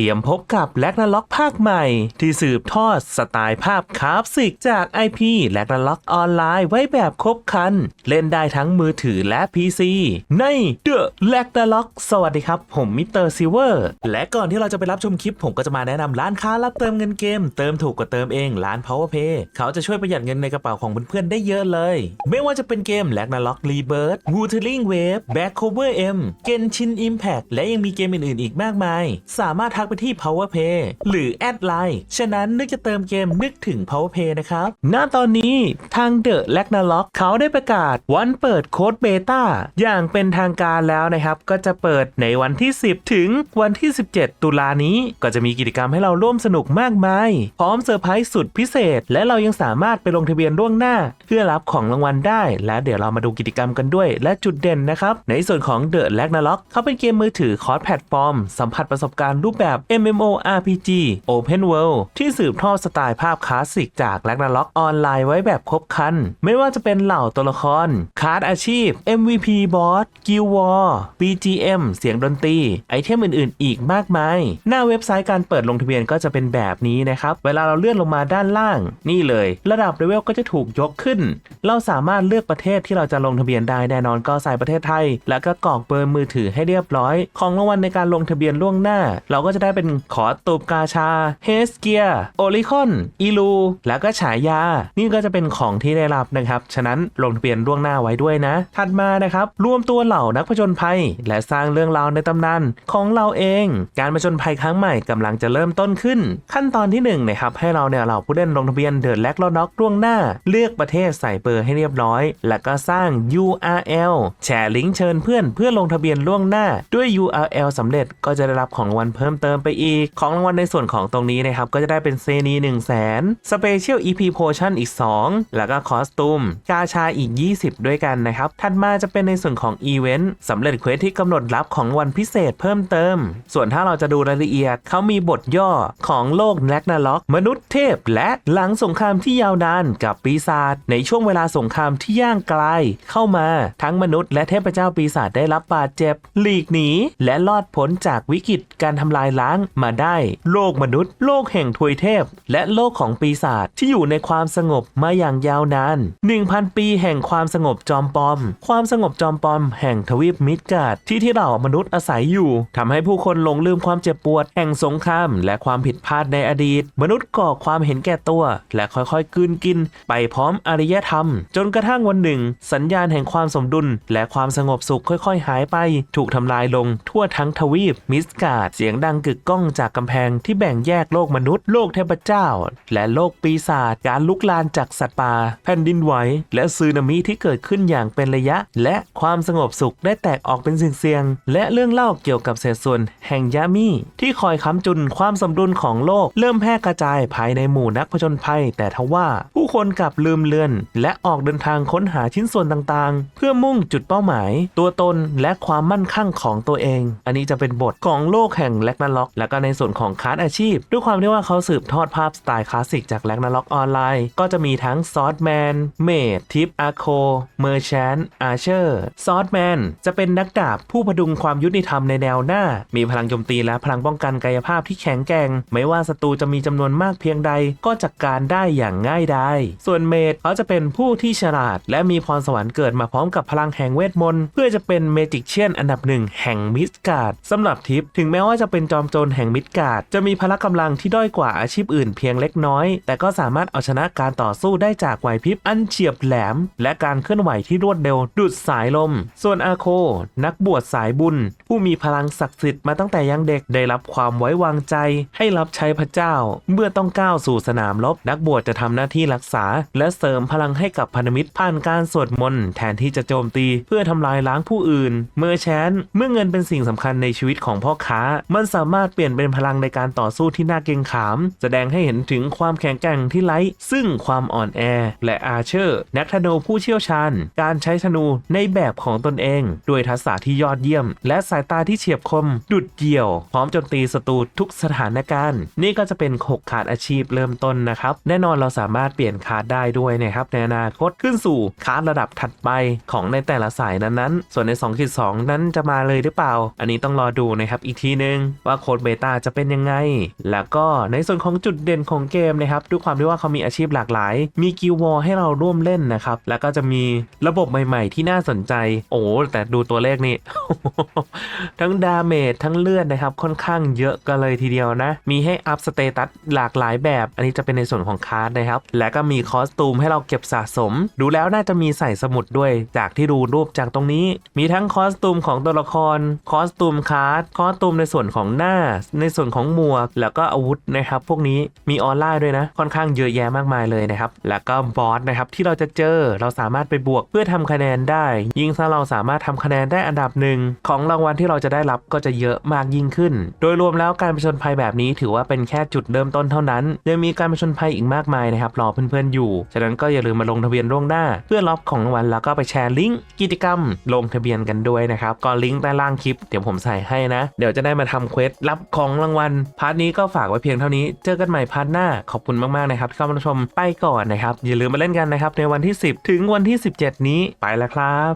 ตรียมพบกับแลกนาล็อกภาคใหม่ ที่สืบทอดสไตล์ภาพคราฟสิกจาก IP แลกนาล็อกออนไลน์ไว้แบบครบคัน เล่นได้ทั้งมือถือและ PC ใน The แลกนาล็อกสวัสดีครับ ผมมิสเตอร์ซิเวอร์และก่อนที่เราจะไปรับชมคลิป ผมก็จะมาแนะนำร้านค้ารับเติมเงินเกม เติมถูกกว่าเติมเองร้าน PowerPay เขาจะช่วยประหยัดเงินในกระเป๋าของเพื่อนๆได้เยอะเลย ไม่ว่าจะเป็นเกมแลกนาล็อกรีเบิร์ด Wuthering Wave Back Cover M Genshin Impact และยังมีเกมอื่นๆอีกมากมาย สามารถทักไปที่ PowerPay หรือแอดไลน์ฉะนั้นนึกจะเติมเกมนึกถึง PowerPay นะครับ ณ ตอนนี้ทาง The l a g n a r o c k เขาได้ประกาศวันเปิดโค้ดเบต้าอย่างเป็นทางการแล้วนะครับ ก็จะเปิดในวันที่ 10 ถึงวันที่ 17 ตุลานี้ ก็จะมีกิจกรรมให้เราร่วมสนุกมากมาย พร้อมเซอร์ไพรส์สุดพิเศษ และเรายังสามารถไปลงทะเบียนล่วงหน้า เพื่อรับของรางวัลได้ และเดี๋ยวเรามาดูกิจกรรมกันด้วย และจุดเด่นนะครับ ในส่วนของ The l a g n a r o c k เขาเป็นเกมมือถือคอร์สแพลตฟอร์มสัมผัสประสบการณ์รูปแบบ MMORPG Open World ที่สืบทอดสไตล์ภาพคลาสสิกจาก l a g n a r o c k ออนไลน์ไว้แบบครบคัน ไม่ว่าจะเป็นเหล่าตัวละคร คาร์ดอาชีพ MVP บอสกิลวอร์ BGM เสียงดนตรี ไอเทมอื่นๆ อีกมากมาย หน้าเว็บไซต์การเปิดลงทะเบียนก็จะเป็นแบบนี้นะครับ เวลาเราเลื่อนลงมาด้านล่าง นี่เลย ระดับเลเวลก็จะถูกยกขึ้น เราสามารถเลือกประเทศที่เราจะลงทะเบียนได้แน่นอนก็ใส่ประเทศไทย แล้วก็กรอกเบอร์มือถือให้เรียบร้อย ของรางวัลในการลงทะเบียนล่วงหน้า เราก็จะได้เป็นขอตูบกาชาเฮสเกียโอลิคอนอีลูแล้วก็ฉายา นี่ก็จะเป็นของที่ได้รับนะครับ ฉะนั้นลงทะเบียนล่วงหน้าไว้ด้วยนะ ถัดมานะครับรวมตัวเหล่านักผจญภัย และสร้างเรื่องราวในตำนานของเราเอง การผจญภัยครั้งใหม่กำลังจะเริ่มต้นขึ้น ขั้นตอนที่1นงนะครับให้เราเนี่ยเหล่าผู้เล่นลงทะเบียนเดินแลกลอน็อกล่วงหน้า เลือกประเทศใส่เบอร์ให้เรียบร้อย แล้วก็สร้าง URL แชร์ลิงก์เชิญเพื่อนเพื่อลงทะเบียนล่วงหน้าด้วย URL สำเร็จก็จะได้รับของรางวัลเพิ่มเติมติมไปอีก ของรางวัลในส่วนของตรงนี้นะครับ ก็จะได้เป็นเซนี1 0 0 0 0แสนสเปเชียล EP Potion อีก 2 แล้วก็คอสตูมกาชาอีก 20 ด้วยกันนะครับ ถัดมาจะเป็นในส่วนของอีเวนต์สำเร็จเควสที่กำหนดรับของรางวัลพิเศษเพิ่มเติม ส่วนถ้าเราจะดูรายละเอียดเขามีบทย่อของโลกแลกนาล็อก มนุษย์เทพ และหลังสงครามที่ยาวนานกับปีศาจในช่วงเวลาสงครามที่ย่างไกลเข้ามาทั้งมนุษย์และเทพเจ้าปีศาจได้รับบาดเจ็บ หลีกหนีและรอดพ้นจากวิกฤตการทำลายล้างมาได้ โลกมนุษย์ โลกแห่งทวยเทพ และโลกของปีศาจที่อยู่ในความสงบมาอย่างยาวนาน 1,000 ปีแห่งความสงบจอมปลอม ความสงบจอมปลอมแห่งทวีปมิดการ์ดที่ที่เหล่ามนุษย์อาศัยอยู่ทำให้ผู้คนหลงลืมความเจ็บปวดแห่งสงคราม และความผิดพลาดในอดีต มนุษย์ก่อความเห็นแก่ตัว และค่อยๆกืนกิน ไปพร้อมอารยธรรม จนกระทั่งวันหนึ่ง สัญญาณแห่งความสมดุล และความสงบสุขค่อยๆ หายไป ถูกทำลายลงทั่วทั้งทวีปมิสการ์ดเสียงดังเกึกก้องจากกำแพงที่แบ่งแยกโลกมนุษย์ โลกเทพเจ้า และโลกปีศาจการลุกลานจากสัตว์ป่าแผ่นดินไหวและซึนามิที่เกิดขึ้นอย่างเป็นระยะ และความสงบสุขได้แตกออกเป็นสิ่งเสียงๆและเรื่องเล่าเกี่ยวกับเศษส่วนแห่งยามีที่คอยค้ำจุนความสมดุลของโลก เริ่มแพร่กระจายภายในหมู่นักผจญภัย แต่ทว่าผู้คนกลับลืมเลือน และออกเดินทางค้นหาชิ้นส่วนต่างๆ เพื่อมุ่งจุดเป้าหมาย ตัวตนและความมั่นคงของตัวเอง อันนี้จะเป็นบทของโลกแห่งแลกนาลอก และก็ในส่วนของคาร์ดอาชีพ ด้วยความที่ว่าเขาสืบทอดภาพสไตล์คลาสสิกจากแลกนาล็อกออนไลน์ ก็จะมีทั้งซอสแมนเมดทิปอาโคเมอร์แชนอาเชอร์ซอสแมนจะเป็นนักดาบผู้พดุงความยุติธรรมในแนวหน้า มีพลังโจมตีและพลังป้องกันกายภาพที่แข็งแกร่ง ไม่ว่าศัตรูจะมีจำนวนมากเพียงใด ก็จัดกการได้อย่างง่ายดายส่วนเมดเขาจะเป็นผู้ที่ฉลาด และมีพรสวรรค์เกิดมาพร้อมกับพลังแห่งเวทมนต์เพื่อจะเป็นเมจิกเชียนอันดับหนึ่งแห่งมิสการ์ดสำหรับทิปถึงแม้ว่าจะเป็นจอมโจรแห่งมิสการ์ดจะมีพละกำลังที่ด้อยกว่าอาชีพอื่นเพียงเล็กน้อย แต่ก็สามารถเอาชนะการต่อสู้ได้จากไหวพริบอันเฉียบแหลม และการเคลื่อนไหวที่รวดเร็วดุดสายลม ส่วนอาโค นักบวชสายบุญ ผู้มีพลังศักดิ์สิทธิ์มาตั้งแต่ยังเด็กได้รับความไว้วางใจ ให้รับใช้พระเจ้า เมื่อต้องก้าวสู่สนามรบ นักบวชจะทำหน้าที่รักษา และเสริมพลังให้กับพันธมิตรผ่านการสวดมนต์แทนที่จะโจมตีเพื่อทำลายล้างผู้อื่น เมื่อแชนเมื่อเงินเป็นสิ่งสำคัญในชีวิตของพ่อค้ามันสามารถเปลี่ยนเป็นพลังในการต่อสู้ที่น่าเกรงขาม แสดงให้เห็นถึงความแข็งแกร่งที่ไร้ซึ่งความอ่อนแอ และอาเชอร์ นักธนูผู้เชี่ยวชาญ การใช้ธนูในแบบของตนเอง ด้วยทักษะที่ยอดเยี่ยม และสายตาที่เฉียบคม ดุดเดี่ยว พร้อมโจมตีศัตรูทุกสถานการณ์ นี่ก็จะเป็น6ขาดอาชีพเริ่มต้นนะครับ แน่นอนเราสามารถเปลี่ยนคาดได้ด้วยนะครับในอนาคตขึ้นสู่คาดระดับถัดไปของในแต่ละสายนั้นๆ ส่วนใน2.2นั้นจะมาเลยหรือเปล่า อันนี้ต้องรอดูนะครับอีกทีนึงว่าโคค้ดเบต้าจะเป็นยังไง แล้วก็ในส่วนของจุดเด่นของเกมนะครับด้วยความที่ว่าเขามีอาชีพหลากหลาย มีกิลวอร์ให้เราร่วมเล่นนะครับ แล้วก็จะมีระบบใหม่ๆ ที่น่าสนใจ โอ้แต่ดูตัวเลขนี่ ทั้งดาเมจทั้งเลือดนะครับ ค่อนข้างเยอะกันเลยทีเดียวนะ มีให้อัพสเตตัสหลากหลายแบบ อันนี้จะเป็นในส่วนของคาร์ดนะครับ และก็มีคอสตูมให้เราเก็บสะสม ดูแล้วน่าจะมีใส่สมุดด้วย จากที่ดูรูปจากตรงนี้ มีทั้งคอสตูมของตัวละคร คอสตูมคาร์ด คอสตูมในส่วนของหน้าในส่วนของหมวกแล้วก็อาวุธนะครับพวกนี้มีออนไล่ด้วยนะ ค่อนข้างเยอะแยะมากมายเลยนะครับ แล้วก็บอสนะครับที่เราจะเจอเราสามารถไปบวกเพื่อทำคะแนนได้ ยิ่งถ้าเราสามารถทำคะแนนได้อันดับหนึ่งของรางวัลที่เราจะได้รับก็จะเยอะมากยิ่งขึ้น โดยรวมแล้วการผจญภัยแบบนี้ถือว่าเป็นแค่จุดเริ่มต้นเท่านั้นยังมีการผจญภัยอีกมากมายนะครับรอเพื่อนๆอยู่ฉะนั้นก็อย่าลืมมาลงทะเบียนล่วงหน้า เพื่อรับของรางวัลแล้วก็ไปแชร์ลิงก์กิจกรรม ลงทะเบียนกันด้วยนะครับก็ลิงก์ใต้ล่างคลิปเดี๋ยวผมใส่ให้นะ เดี๋ยวจะได้มาทำเควสรับของรางวัล พาร์ทนี้ก็ฝากไว้เพียงเท่านี้ เจอกันใหม่พาร์ทหน้า ขอบคุณมากๆนะครับที่เข้ามาชมไปก่อนนะครับ อย่าลืมมาเล่นกันนะครับในวันที่ 10 ถึงวันที่ 17 นี้ไปแล้วครับ